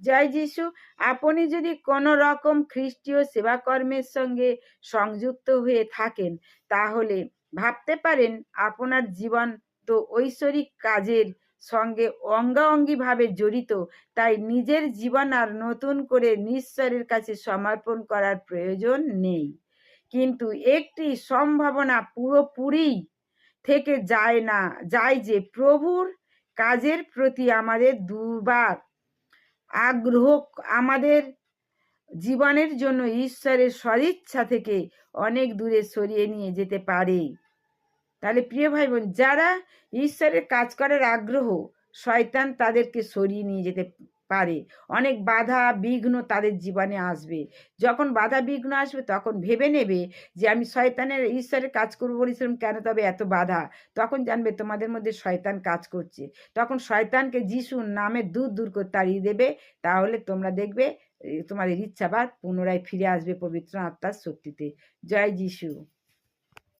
জয় যিশু। আপনি যদি কোনো রকম খ্রিস্টীয় সেবাকর্মের সঙ্গে সংযুক্ত হয়ে থাকেন, তাহলে ভাবতে পারেন আপনার জীবন তো ঐশ্বরিক কাজের সঙ্গে অঙ্গাঅঙ্গিভাবে জড়িত। তাই নিজের জীবন আর নতুন করে নিঃস্বরের কাছে সমর্পণ করার প্রয়োজন নেই। কিন্তু একটি সম্ভাবনা পুরোপুরি থেকে যায় না, যায় যে প্রভুর কাজের প্রতি আমাদের দুবার আগ্রহ আমাদের জীবনের জন্য ঈশ্বরের সদিচ্ছা থেকে অনেক দূরে সরিয়ে নিয়ে যেতে পারে। তাহলে প্রিয় ভাই বোন যারা ঈশ্বরের কাজ করার আগ্রহ, শয়তান তাদেরকে সরিয়ে নিয়ে যেতে পারে। অনেক বাধা বিঘ্ন তাদের জীবনে আসবে। যখন বাধা বিঘ্ন আসবে, তখন ভেবে নেবে যে, আমি শয়তানের, ঈশ্বরের কাজ করব বলেছিলাম, কেন তবে এত বাধা? তখন জানবে তোমাদের মধ্যে শয়তান কাজ করছে। তখন শয়তানকে যিশুর নামে দূর দূর করে তাড়িয়ে দেবে। তাহলে তোমরা দেখবে তোমাদের ইচ্ছাবাদ পুনরায় ফিরে আসবে পবিত্র আত্মার শক্তিতে। জয় যিশু।